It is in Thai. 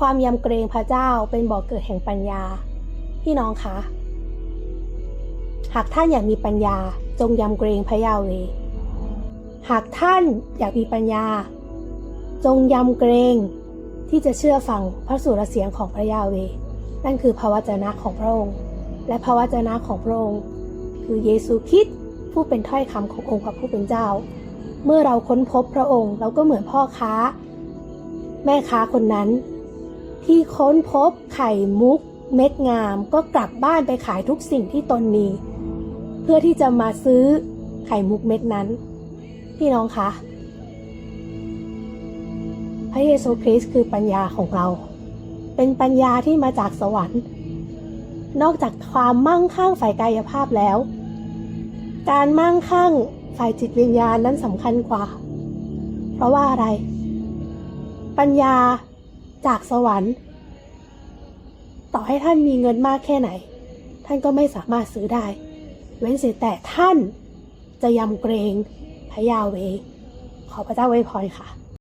ความยำเกรงพระเจ้าเป็นบ่อกเกิดแห่งปัญญา พี่น้องคะ หากท่านอยากมีปัญญาจงยำเกรงพระยาเว หากท่านอยากมีปัญญา จงยำเกรงที่จะเชื่อฟังพระสุรเสียงของพระยาเว นั่นคือพระวจนะของพระองค์ และพระวจนะของพระองค์ คือเยซูคริสต์ผู้เป็นถ้อยคำขององค์พระผู้เป็นเจ้า เมื่อเราค้นพบพระองค์เราก็เหมือนพ่อค้า แม่ค้าคนนั้น ที่ค้นพบไข่มุก เม็ดงามก็กลับบ้านไปขายทุกสิ่งที่ตนมี เพื่อที่จะมาซื้อไข่มุกเม็ดนั้น พี่น้องคะ พระเยซูคริสต์คือปัญญาของเรา เป็นปัญญาที่มาจากสวรรค์ นอกจากความมั่งคั่งฝ่ายกายภาพแล้ว การมั่งคั่งฝ่ายจิตวิญญาณนั้นสำคัญกว่า เพราะว่าอะไร ปัญญา จากสวรรค์ ต่อให้ท่านมีเงินมากแค่ไหน ท่านก็ไม่สามารถซื้อได้ เว้นเสียแต่ท่านจะยำเกรงพระยาเว ขอพระเจ้าไว้พรค่ะ